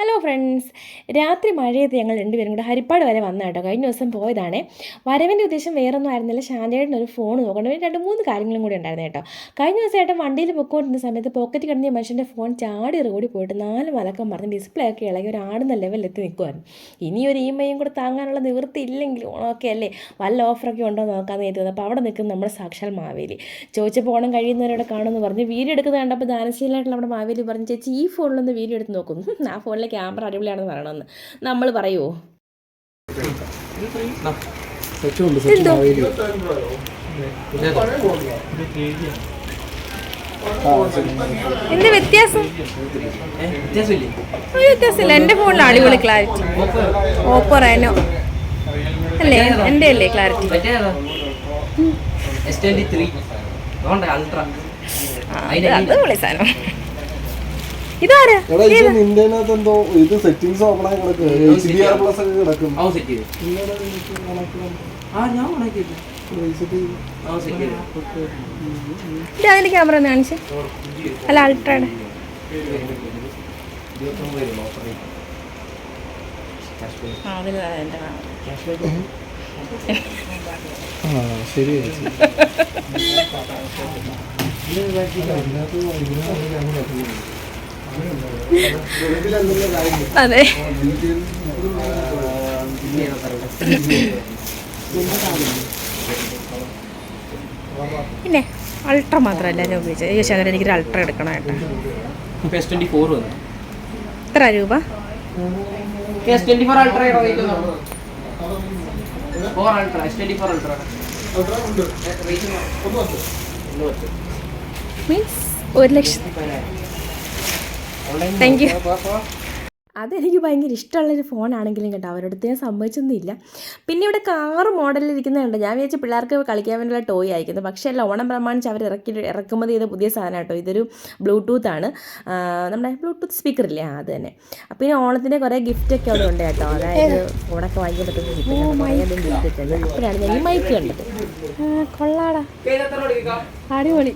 Hello friends രാത്രി മഴയത്ത് ഞങ്ങൾ രണ്ടുപേരും കൂടെ ഹരിപ്പാട് വരെ വന്ന കേട്ടോ. കഴിഞ്ഞ ദിവസം പോയതാണ്. വരവിന്റെ ഉദ്ദേശം വേറൊന്നും ആയിരുന്നില്ല. ശാന്തയുടെ ഒരു ഫോൺ നോക്കണം. രണ്ട് മൂന്ന് കാര്യങ്ങളും കൂടി ഉണ്ടായിരുന്നു കേട്ടോ. കഴിഞ്ഞ ദിവസം ഏട്ടൻ വണ്ടിയിൽ പൊക്കോണ്ടിരുന്ന സമയത്ത് പോക്കറ്റ് കിടന്ന മനുഷ്യന്റെ ഫോൺ ചാടി റോഡി പോയിട്ട് നാല് മലക്കം പറഞ്ഞ് ഡിസ്പ്ലേ ഒക്കെ ഇളകി ഒരു ആടുന്ന ലെവലിലെത്തി നിൽക്കുമായിരുന്നു ഇനി ഒരു ഇമെയും കൂടെ താങ്ങാനുള്ള നിവൃത്തി ഇല്ലെങ്കിൽ ഓക്കെ അല്ലേ? വല്ല ഓഫറൊക്കെ ഉണ്ടോ നോക്കാമെന്ന് കരുതുന്നത് അപ്പോൾ അവിടെ നിൽക്കുന്ന നമ്മുടെ സാക്ഷാൽ മാവേലി. ചോദിച്ചപ്പോൾ ഓണം കഴിയുന്നവരോട് കാണുമെന്ന് പറഞ്ഞ്. വീഡിയോ എടുക്കുന്നത് കണ്ടപ്പോൾ ദാനശീലമായിട്ടുള്ള നമ്മുടെ മാവേലി പറഞ്ഞ് ചേച്ചി ഈ ഫോണിലൊന്ന് വീഡിയോ എടുത്ത് നോക്കും. ആ ഫോണിലെ ക്യാമറ അടിപൊളിയാണെന്ന് പറയണമെന്ന്. നമ്മൾ പറയുമോ എന്തോ? എന്ത് വ്യത്യാസം? ഒരു വ്യത്യാസമില്ല. എന്റെ ഫോണിൽ അടിപൊളി ക്ലാരിറ്റി. Oppo Reno. അല്ലേ? എന്റെ അല്ലേ ക്ലാരിറ്റി? അടിപൊളി സാധനം. ഇതാരാ? എടാ ഇത് നിന്റെ എന്തോ ഇത് സെറ്റിംഗ്സ് ഓപ്പൺ ആയി കിടക്കും. എച്ച് ഡി ആർ പ്ലസ് ഒക്കെ കിടക്കും. ഇന്നലെ എനിക്ക് കണക്കിലും വിളിച്ചിട്ട് ഇത് അതിന്റെ ക്യാമറ ഒന്ന് കാണിച്ച്. അല്ല അൾട്രയുടെ ആ അതിൽ എന്റെ ആ ശരി ചേച്ചി അതെ. പിന്നെ അൾട്ര മാത്രമല്ല ഞാൻ ഉപയോഗിച്ചത്. ഈ ശകലം എനിക്കൊരു അൾട്ര എടുക്കണം കേട്ടോ. എത്ര രൂപ? മീൻസ് ഒരു ലക്ഷം താങ്ക് യു അതെനിക്ക് ഭയങ്കര ഇഷ്ടമുള്ളൊരു ഫോണാണെങ്കിലും കേട്ടോ. അവരടുത്ത് ഞാൻ സമ്മതിച്ചൊന്നുമില്ല. പിന്നെ ഇവിടെ കാറ് മോഡലിൽ ഇരിക്കുന്നുണ്ട് ഞാൻ വിചാരിച്ച പിള്ളേർക്ക് കളിക്കാൻ വേണ്ടിയുള്ള ടോയ് അയക്കുന്നത് പക്ഷേ അല്ല ഓണം പ്രമാണിച്ച് അവർ ഇറക്കി ഇറക്കുമതി ചെയ്ത പുതിയ സാധനം കേട്ടോ. ഇതൊരു ബ്ലൂടൂത്ത് ആണ്. നമ്മുടെ ബ്ലൂടൂത്ത് സ്പീക്കർ ഇല്ലേ? ആ അത് തന്നെ. അപ്പോൾ പിന്നെ ഓണത്തിന്റെ കുറേ ഗിഫ്റ്റ് ഒക്കെ അവിടെ ഉണ്ട് കേട്ടോ. അതായത് ഫോണൊക്കെ വാങ്ങിക്കാൻ പറ്റുന്ന ഗിഫ്റ്റ് ഗിഫ്റ്റ് ഒക്കെ ഉണ്ട്. അപ്പോഴാണ് ഞാൻ ഈ മൈക്ക് കണ്ടത്. കൊള്ളാടാ. അടിപൊളി.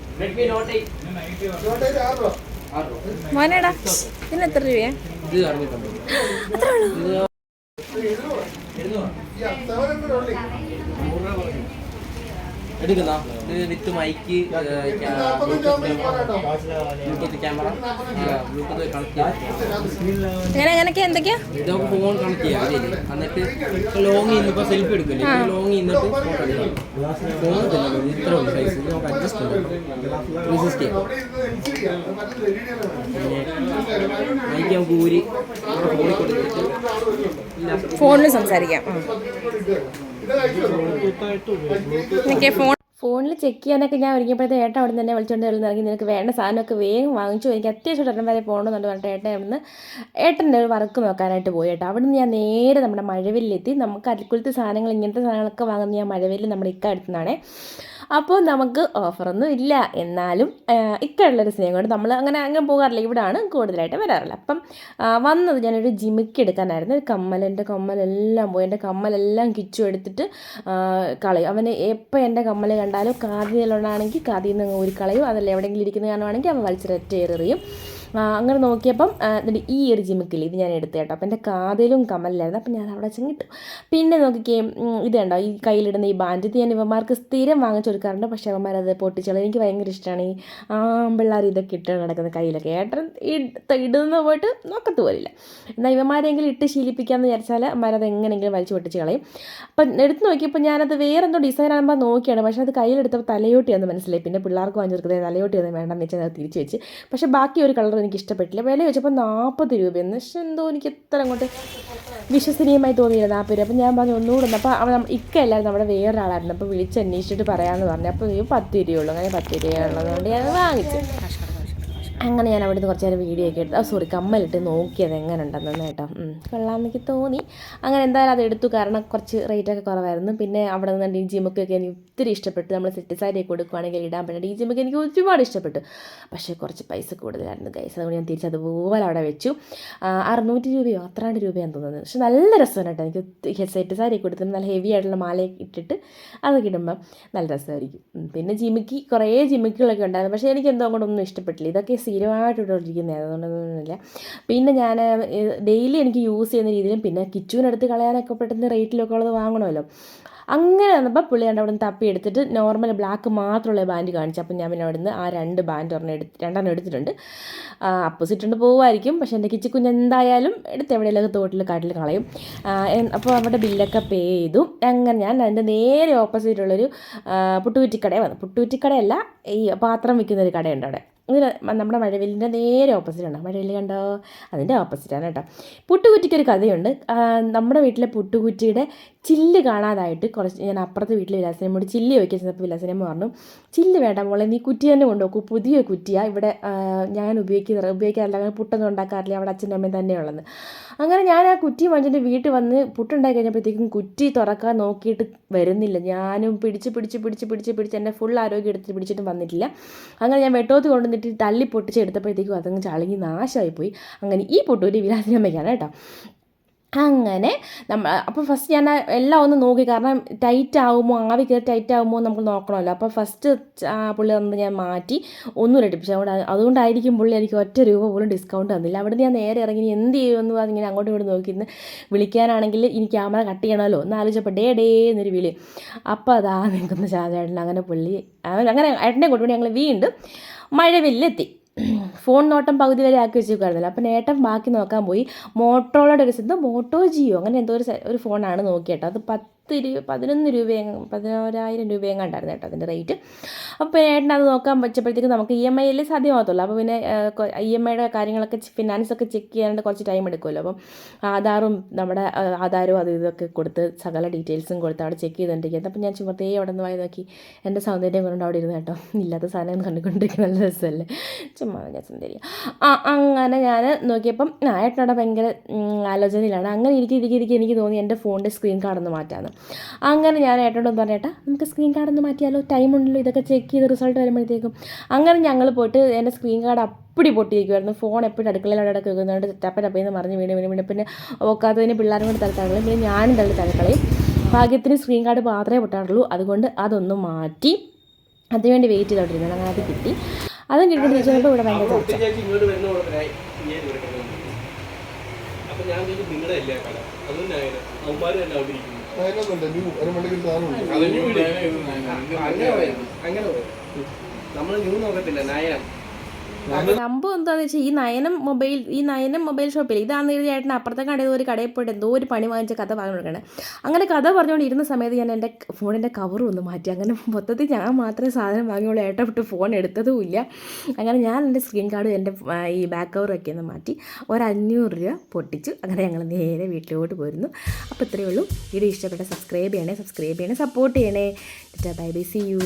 മോനേടാ. ഇതിന് എത്ര രൂപയാ? എടുക്കുന്ന ഇത് with mic Bluetooth camera Bluetooth connect ചെയ്യാം അങ്ങനെ അങ്ങനെയൊക്കെ എന്തൊക്കെയാ ഇതൊക്കെ ഫോൺ കണക്ട് ചെയ്യാം. അതിൽ എന്നിട്ട് ലോങ് സെൽഫി എടുക്കില്ലേ? ലോങ് ചെയ്യുന്നിട്ട് ഫോട്ടോ എടുക്കാം ഫോൺ തന്നെ ഇത്ര ഉണ്ട് സൈസ് നമുക്ക് അഡ്ജസ്റ്റ് ചെയ്യാം. ത്രീ സിക്സ്റ്റി മൈക്ക് നമുക്ക് ഊരി നമ്മുടെ ഫോണിൽ കൊടുത്തിട്ട് ഫോണിൽ സംസാരിക്കാം. എനിക്ക് ഫോൺ ഫോണിൽ ചെക്ക് ചെയ്യാനൊക്കെ ഞാൻ ഒരുങ്ങിയപ്പോഴത്തെ ഏട്ടൻ അവിടെ തന്നെ വിളിച്ചുകൊണ്ട് വരുന്ന. ഇറങ്ങി നിനക്ക് വേണ്ട സാധനമൊക്കെ വേഗം വാങ്ങിച്ചു. എനിക്ക് അത്യാവശ്യം ഉടനെ വരെ പോകണമെന്നുണ്ട് പറഞ്ഞിട്ട് ഏട്ടൻ ഇവിടുന്ന് ഏട്ടന്റെ ഒരു വർക്ക് നോക്കാനായിട്ട് പോയി ഏട്ടാ അവിടെ നിന്ന് ഞാൻ നേരെ നമ്മുടെ മഴവില്ലെത്തി നമുക്ക് അരിക്കുലത്തെ സാധനങ്ങൾ ഇങ്ങനത്തെ സാധനങ്ങളൊക്കെ വാങ്ങുന്ന ഞാൻ മഴവില്ല് നമ്മുടെ ഇക്ക അടുത്തുനിന്നാണേ. അപ്പോൾ നമുക്ക് ഓഫറൊന്നും ഇല്ല. എന്നാലും ഇക്കുള്ളൊരു സ്നേഹം കൊണ്ട് നമ്മൾ അങ്ങനെ അങ്ങനെ പോകാറില്ല. ഇവിടാണ് കൂടുതലായിട്ട് വരാറുള്ളത്. അപ്പം വന്നത് ഞാനൊരു ജിമിക്ക് എടുക്കാനായിരുന്നു. ഒരു കമ്മൽ കമ്മലെല്ലാം പോയി. എന്റെ കമ്മലെല്ലാം കിച്ചു എടുത്തിട്ട് കളയും. അവന് എപ്പോൾ എന്റെ കമ്മൽ കണ്ടാലും? കാതിലുള്ളതാണെങ്കിൽ കാതിൽ നിന്ന് ഒരു കളയും അതല്ല എവിടെയെങ്കിലും ഇരിക്കുന്ന കാണുവാണെങ്കിൽ അവൻ വലിച്ചൊരറ്റ എറിയും ആ, അങ്ങനെ നോക്കിയപ്പം എന്നിട്ട് ഈ ഒരു ജിമിക്കില്ല ഇത് ഞാൻ എടുത്തു കേട്ടോ. അപ്പം എന്റെ കാതിലും കമലിലായിരുന്നു അപ്പം ഞാൻ അവിടെ ചെങ്ങിട്ടു പിന്നെ നോക്കിക്കേ ഇത് കണ്ടോ ഈ കയ്യിലിടുന്ന ഈ ബാൻഡ് ഇത് ഞാൻ ഇവന്മാർക്ക് സ്ഥിരം വാങ്ങിച്ചു കൊടുക്കാറുണ്ട്. പക്ഷേ അവന്മാരത് പൊട്ടിച്ചോളും എനിക്ക് ഭയങ്കര ഇഷ്ടമാണ്. ഈ ആമ്പിള്ളേർ ഇതൊക്കെ ഇട്ട് നടക്കുന്ന കയ്യിലൊക്കെ. ഏട്ടൻ ഇടുന്ന പോയിട്ട് നോക്കത്ത് പോലില്ല. എന്നാൽ ഇവന്മാരെങ്കിലും ഇട്ട് ശീലിപ്പിക്കാമെന്ന് വിചാരിച്ചാൽ അമ്മമാരത് എങ്ങനെയെങ്കിലും വലിച്ചു പൊട്ടിച്ച് കളയും. അപ്പം എടുത്ത് നോക്കിയപ്പോൾ ഞാനത് വേറെ എന്തോ ഡിസൈൻ ആകുമ്പോൾ നോക്കിയാണ്. പക്ഷേ അത് കയ്യിലെടുത്തപ്പോൾ തലയോട്ടിയാണെന്ന് മനസ്സിലായി. പിന്നെ പിള്ളേർക്ക് വാങ്ങിച്ചു കൊടുക്കുന്നത് തലയോട്ടിയൊന്നും വേണ്ടെന്ന് വെച്ചാൽ അത് തിരിച്ച് വെച്ച്. പക്ഷേ ബാക്കി ഒരു കളർ എനിക്ക് ഇഷ്ടപ്പെട്ടില്ല വില ചോദിച്ചപ്പോൾ നാൽപ്പത് രൂപയെന്ന് പക്ഷെ എന്തോ എനിക്ക് എത്ര അങ്ങോട്ട് വിശ്വസനീയമായി തോന്നിയില്ല നാൽപ്പത് രൂപ. അപ്പം ഞാൻ പറഞ്ഞു ഒന്നുകൂടെ ഒന്ന് അപ്പോൾ അവൻ ഇക്ക നമ്മുടെ വേറെ ആളായിരുന്നു അപ്പോൾ വിളിച്ച് അന്വേഷിച്ചിട്ട് പറയാമെന്ന് പറഞ്ഞു. അപ്പോൾ പത്ത് രൂപയുള്ളൂ അങ്ങനെ പത്ത് രൂപയുള്ളതുകൊണ്ട് ഞാൻ വാങ്ങിച്ചു. അങ്ങനെ ഞാൻ അവിടുന്ന് കുറച്ച് നേരം വീഡിയോ ഒക്കെ എടുത്തു സോറി കമ്മലിട്ട് നോക്കിയത് എങ്ങനെ ഉണ്ടെന്ന് കേട്ടോ. ഉം, കൊള്ളാമെന്നൊക്കെ തോന്നി. അങ്ങനെ എന്തായാലും അത് എടുത്തു. കാരണം കുറച്ച് റേറ്റൊക്കെ കുറവായിരുന്നു. പിന്നെ അവിടെ നിന്ന് ഡി ജിമൊക്കെ എനിക്ക് ഒത്തിരി ഇഷ്ടപ്പെട്ടു. നമ്മൾ സെറ്റ് സാരി ഒക്കെ ഇടാൻ പറ്റും ഡി ജിമൊക്കെ എനിക്ക് ഒരുപാട് ഇഷ്ടപ്പെട്ടു. പക്ഷേ കുറച്ച് പൈസ കൂടുതലായിരുന്നു ഗൈസ് അതുകൊണ്ട് ഞാൻ തിരിച്ചതുപോലെ അവിടെ വെച്ചു. അറുന്നൂറ്റി രൂപയോ അത്രാണ്ട് രൂപയാന്ന് തോന്നുന്നത് പക്ഷെ നല്ല രസമാണ് കേട്ടോ. എനിക്ക് സെറ്റ് സാരി കൊടുത്തിട്ട് നല്ല ഹെവി ആയിട്ടുള്ള മാലയൊക്കെ ഇട്ടിട്ട് അതൊക്കെ ഇടുമ്പം നല്ല രസമായിരിക്കും. പിന്നെ ജിമിക്ക് കുറേ ജിമിക്കുകളൊക്കെ ഉണ്ടായിരുന്നു. പക്ഷേ എനിക്ക് എന്തോ അങ്ങോട്ടൊന്നും ഇഷ്ടപ്പെട്ടില്ല. ഇതൊക്കെ സി സ്ഥിരമായിട്ട് ഇട്ടുകൊണ്ടിരിക്കുന്നത് അതുകൊണ്ടൊന്നുമില്ല പിന്നെ ഞാൻ ഡെയിലി എനിക്ക് യൂസ് ചെയ്യുന്ന രീതിയിലും പിന്നെ കിച്ചുവിനടുത്ത് കളയാനൊക്കെ പെട്ടെന്ന് റേറ്റിലൊക്കെ ഉള്ളത് വാങ്ങണമല്ലോ. അങ്ങനെ വന്നപ്പോൾ പുള്ളി കണ്ട് അവിടെ നിന്ന് തപ്പി എടുത്തിട്ട് നോർമൽ ബ്ലാക്ക് മാത്രമുള്ള ബാൻഡ് കാണിച്ചു. അപ്പം ഞാൻ പിന്നെ അവിടെ നിന്ന് ആ രണ്ട് ബാൻഡ് ഒരെണ്ണം എടുത്ത് രണ്ടെണ്ണം എടുത്തിട്ടുണ്ട്. അപ്പോസിറ്റ് ഉണ്ട് പോകുമായിരിക്കും പക്ഷേ എന്റെ കിച്ചി കുഞ്ഞ് എന്തായാലും എടുത്ത് എവിടെയെങ്കിലും തോട്ടിൽ കാട്ടിൽ കളയും. അപ്പോൾ അവിടെ ബില്ലൊക്കെ പേ ചെയ്തു. അങ്ങനെ ഞാൻ അതിന്റെ നേരെ ഓപ്പോസിറ്റുള്ളൊരു പുട്ടുകുറ്റിക്കടയിൽ വന്നു. പുട്ടുകുറ്റിക്കടയല്ല ഈ പാത്രം വിൽക്കുന്നൊരു കടയുണ്ട് അവിടെ. ഇതിന് നമ്മുടെ മഴവില്ലിന്റെ നേരെ ഓപ്പോസിറ്റ് ആണ്. മഴവില്ല് കണ്ടോ? അതിന്റെ ഓപ്പോസിറ്റാണ് കേട്ടോ. പുട്ടുകുറ്റിക്കൊരു കഥയുണ്ട്. നമ്മുടെ വീട്ടിലെ പുട്ടുകുറ്റിയുടെ ചില്ല് കാണാതായിട്ട് കുറച്ച് ഞാൻ അപ്പുറത്തെ വീട്ടിലെ വിലാസിനമ്മോട് ചില്ല് ചോദിക്കാൻ ചെന്നപ്പോൾ വിലാസിനമ്മ പറഞ്ഞു ചില്ല് വേണ്ട മോളെ നീ കുറ്റി തന്നെ കൊണ്ടുപോക്കൂ പുതിയ കുറ്റിയാണ് ഇവിടെ ഞാൻ ഉപയോഗിക്കുന്ന ഉപയോഗിക്കാറില്ല. പുട്ടൊന്നും ഉണ്ടാക്കാറില്ല. അവിടെ അച്ഛനും അമ്മയും തന്നെയുള്ളത് അങ്ങനെ ഞാൻ ആ കുറ്റി വാങ്ങിച്ചിട്ട് വീട്ടിൽ വന്ന് പുട്ടുണ്ടാക്കി കഴിഞ്ഞപ്പോഴത്തേക്കും കുറ്റി തുറക്കാൻ നോക്കിയിട്ട് വരുന്നില്ല. ഞാനും പിടിച്ച് പിടിച്ച് പിടിച്ച് പിടിച്ച് പിടിച്ച് എന്റെ ഫുൾ ആരോഗ്യം എടുത്തിട്ട് പിടിച്ചിട്ടും വന്നിട്ടില്ല. അങ്ങനെ ഞാൻ വെട്ടോത്ത് കൊണ്ടുവന്നിട്ട് തള്ളി പൊട്ടിച്ച് എടുത്തപ്പോഴത്തേക്കും അതങ്ങ് ചളങ്ങി നാശമായി പോയി അങ്ങനെ ഈ പൊട്ടൂരി വിലാസിനമ്മയ്ക്കാണ് കേട്ടോ. അങ്ങനെ നമ്മൾ അപ്പോൾ ഫസ്റ്റ് ഞാൻ എല്ലാം ഒന്ന് നോക്കി. കാരണം ടൈറ്റ് ആകുമോ ആവി കയറി ടൈറ്റ് ആകുമോ നമുക്ക് നോക്കണമല്ലോ. അപ്പോൾ ഫസ്റ്റ് പുള്ളി തന്നത് ഞാൻ മാറ്റി ഒന്നും ഇടിപ്പിച്ചു. അതുകൊണ്ട് അതുകൊണ്ടായിരിക്കും പുള്ളി എനിക്ക് ഒറ്റ രൂപ പോലും ഡിസ്കൗണ്ട് തന്നില്ല. അവിടെ ഞാൻ നേരെ ഇറങ്ങി എന്ത് ചെയ്യുമെന്ന് പറഞ്ഞിങ്ങനെ അങ്ങോട്ടും ഇങ്ങോട്ടും നോക്കിയിരുന്ന് വിളിക്കാനാണെങ്കിൽ ഇനി ക്യാമറ കട്ട് ചെയ്യണമല്ലോ എന്ന് ആലോചിച്ചപ്പോൾ ഡേ ഡേ എന്നൊരു വിളി. അപ്പോൾ അതാ നിൽക്കുന്ന ചാചേട്ടൻ. അങ്ങനെ പുള്ളി അങ്ങനെ ഏട്ടനെ കൊണ്ടുപോയി ഞങ്ങൾ വീണ്ടും മഴവില്ലെത്തി. ഫോൺ നോട്ടം പകുതി വരെ ആക്കി വെച്ചിരിക്കുമായിരുന്നല്ലോ അപ്പം നേട്ടം ബാക്കി നോക്കാൻ പോയി. മോട്ടോളയുടെ ഒരു സ്ഥലത്ത് മോട്ടോ ജിയോ. അങ്ങനെ എന്തോ ഒരു ഒരു ഫോണാണ് നോക്കിയേട്ടോ അത് പത്ത് രൂപ പതിനൊന്ന് രൂപയും പതിനോരായിരം രൂപയും കണ്ടായിരുന്നു കേട്ടോ അതിന്റെ റേറ്റ് അപ്പോൾ ഏട്ടൻ അത് നോക്കാൻ പറ്റപ്പോഴത്തേക്ക് നമുക്ക് ഇ എം ഐയിൽ സാധ്യമാകത്തുള്ളൂ. അപ്പോൾ പിന്നെ ഇ എം ഐയുടെ കാര്യങ്ങളൊക്കെ ഫിനാൻസ് ഒക്കെ ചെക്ക് ചെയ്യാനായിട്ട് കുറച്ച് ടൈം എടുക്കുമല്ലോ. അപ്പം ആധാറും നമ്മുടെ ആധാരവും അത് ഇതൊക്കെ കൊടുത്ത് സകല ഡീറ്റെയിൽസും കൊടുത്ത് അവിടെ ചെക്ക് ചെയ്തുകൊണ്ടിരിക്കുന്നത് അപ്പം ഞാൻ ചുമത്തേ അവിടെ നിന്ന് വായി നോക്കി. എന്റെ സൗന്ദര്യം കൊണ്ട് അവിടെ ഇരുന്ന് കേട്ടോ. ഇല്ലാത്ത സാധനം കണ്ടുകൊണ്ടിരിക്കുന്ന നല്ല രസമല്ലേ? ചുമ്മാ ഞാൻ സൗന്ദര്യം. ആ അങ്ങനെ ഞാൻ നോക്കിയപ്പം ആ ഏട്ടനോടെ ഭയങ്കര ആലോചനയിലാണ്. അങ്ങനെ ഇരിക്കി ഇരിക്കി ഇരിക്കി എനിക്ക് തോന്നി എന്റെ ഫോണിന്റെ സ്ക്രീൻ കാർഡൊന്ന് മാറ്റാമെന്ന് അങ്ങനെ ഞാൻ ഏട്ടനോട് പറഞ്ഞേട്ടാ നമുക്ക് സ്ക്രീൻ കാർഡൊന്ന് മാറ്റിയാലോ? ടൈം ഉണ്ടല്ലോ ഇതൊക്കെ ചെക്ക് ചെയ്ത് റിസൾട്ട് വരുമ്പോഴത്തേക്കും. അങ്ങനെ ഞങ്ങൾ പോയിട്ട് എന്റെ സ്ക്രീൻ കാർഡ് അപ്പടി പൊട്ടിയിരിക്കുമായിരുന്നു ഫോൺ എപ്പോഴും അടുക്കളയിലവിടെ ഇടയ്ക്ക് വെക്കുന്നുണ്ട് ടപ്പ ടപ്പയെന്ന് പറഞ്ഞ് വീണ് വീണ് വീണ്. പിന്നെ ഓക്കാത്തതിന് പിള്ളേരും കൂടെ തലത്തകളയും പിന്നെ ഞാനും തള്ളി തലക്കളയും. ഭാഗ്യത്തിന് സ്ക്രീൻ കാർഡ് മാത്രമേ പൊട്ടാറുള്ളൂ. അതുകൊണ്ട് അതൊന്ന് മാറ്റി. അതിനുവേണ്ടി വെയിറ്റ് ചെയ്തോണ്ടിരുന്നത് അങ്ങനെ അത് കിട്ടി. അതും കിട്ടി. ചോദിച്ചപ്പോൾ ഇവിടെ ഭയങ്കര. അപ്പൊ ഞാൻ നിങ്ങളുടെ എല്ലാ കട. അതുകൊണ്ടാണ് അവന്മാര് തന്നെ അവിടെ ഇരിക്കുന്നു അതിനൊന്നുമില്ല. ന്യൂ ഒരു സാധനമുണ്ട്? അങ്ങനെ അങ്ങനെ നമ്മൾ ന്യൂ നോക്കത്തില്ല. നയം. സംഭവം എന്താന്ന് വെച്ചാൽ ഈ നയനം മൊബൈൽ ഈ നയനം മൊബൈൽ ഷോപ്പിൽ ഇതാന്ന് എഴുതി അപ്പുറത്തെ കടയിൽ ഒരു കടയിൽ പോയിട്ട് എന്തോ ഒരു പണി വാങ്ങിച്ച കഥ പറഞ്ഞു കൊടുക്കണേ അങ്ങനെ കഥ പറഞ്ഞുകൊണ്ട് ഇരുന്ന സമയത്ത് ഞാൻ എന്റെ ഫോണിന്റെ കവറും ഒന്ന് മാറ്റി. അങ്ങനെ മൊത്തത്തിൽ ഞാൻ മാത്രമേ സാധനം വാങ്ങിയുള്ളൂ. ഏട്ട വിട്ട് ഫോൺ എടുത്തതും ഇല്ല. അങ്ങനെ ഞാൻ എന്റെ സ്ക്രീൻ കാർഡ് എന്റെ ഈ ബാക്ക് കവറൊക്കെ ഒന്ന് മാറ്റി ഒരു അഞ്ഞൂറ് രൂപ പൊട്ടിച്ചു. അങ്ങനെ ഞങ്ങൾ നേരെ വീട്ടിലോട്ട് പോയിരുന്നു അപ്പോൾ ഇത്രയേ ഉള്ളൂ. വീഡിയോ ഇഷ്ടപ്പെട്ട സബ്സ്ക്രൈബ് ചെയ്യണേ സബ്സ്ക്രൈബ് ചെയ്യണേ സപ്പോർട്ട് ചെയ്യണേ. Bye bye C U